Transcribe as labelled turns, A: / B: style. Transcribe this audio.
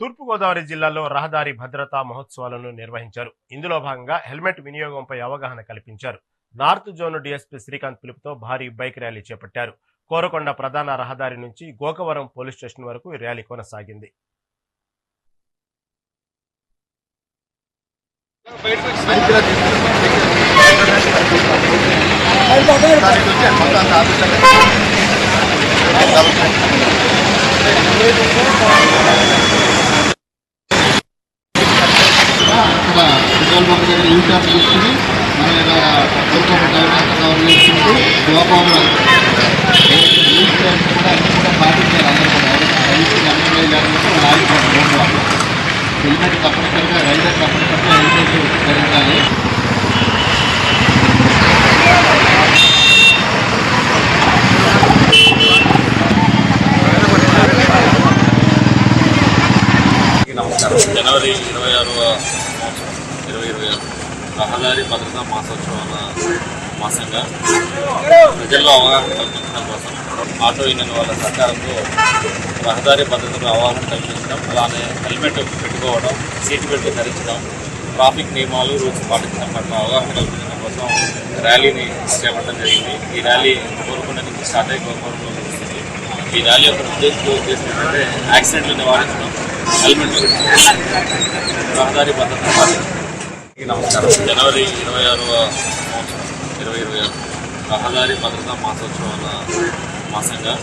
A: తూర్పుగోదావరి జిల్లాలో రహదారి భద్రతా మహోత్సవాలను నిర్వహించారు. ఇందులో భాగంగా హెల్మెట్ వినియోగంపై అవగాహన కల్పించారు. నార్త్ జోన్ డీఎస్పీ శ్రీకాంత్ పిలుపుతో భారీ బైక్ ర్యాలీ చేపట్టారు. కోరకొండ ప్రధాన రహదారి నుంచి గోకవరం పోలీస్ స్టేషన్ వరకు ఈ ర్యాలీ కొనసాగింది.
B: ఇక్కడ పెట్రోల్ బంక్ దగ్గర యూ టర్న్ తీసుకుని మన మీద కోరుకోట కవర్ చేసుకుంటూ గోపాలు యూ టర్న్ కూడా అన్ని కూడా పాటించాలి అందరూ కూడా రైతులు అన్ని లేకపోతే హెల్మెట్ తప్పనిసరిగా రైడర్ తప్పనిసరిగా
C: జనవరి ఇరవై ఆరవ సంవత్సరం ఇరవై ఇరవై ఆరు. రహదారి భద్రతా మాసోత్సవాల మాసంగా ప్రజల్లో అవగాహన కల్పించడం కోసం ఆటో యూనియన్ వాళ్ళ సహకారంతో రహదారి భద్రతకు అవగాహన కల్పించడం అలానే హెల్మెట్ పెట్టుకోవడం సీట్ బెల్ట్ ధరించడం ట్రాఫిక్ నియమాలు రూల్స్ పాటించడం పట్ల అవగాహన కల్పించడం కోసం ర్యాలీని చేపట్టడం జరిగింది. ఈ ర్యాలీ కోరుకున్న నుంచి స్టార్ట్ అయ్యి గోకవరంలో ఈ ర్యాలీ యొక్క ఉద్దేశం ఉద్దేశం ఏంటంటే యాక్సిడెంట్లు నివారించడం హెల్మెట్ రహదారి భద్రత నమస్కారం. జనవరి ఇరవై ఆరవ సంవత్సరం ఇరవై ఇరవై ఆరు. రహదారి భద్రతా మాసోత్సవాల మాసంగా.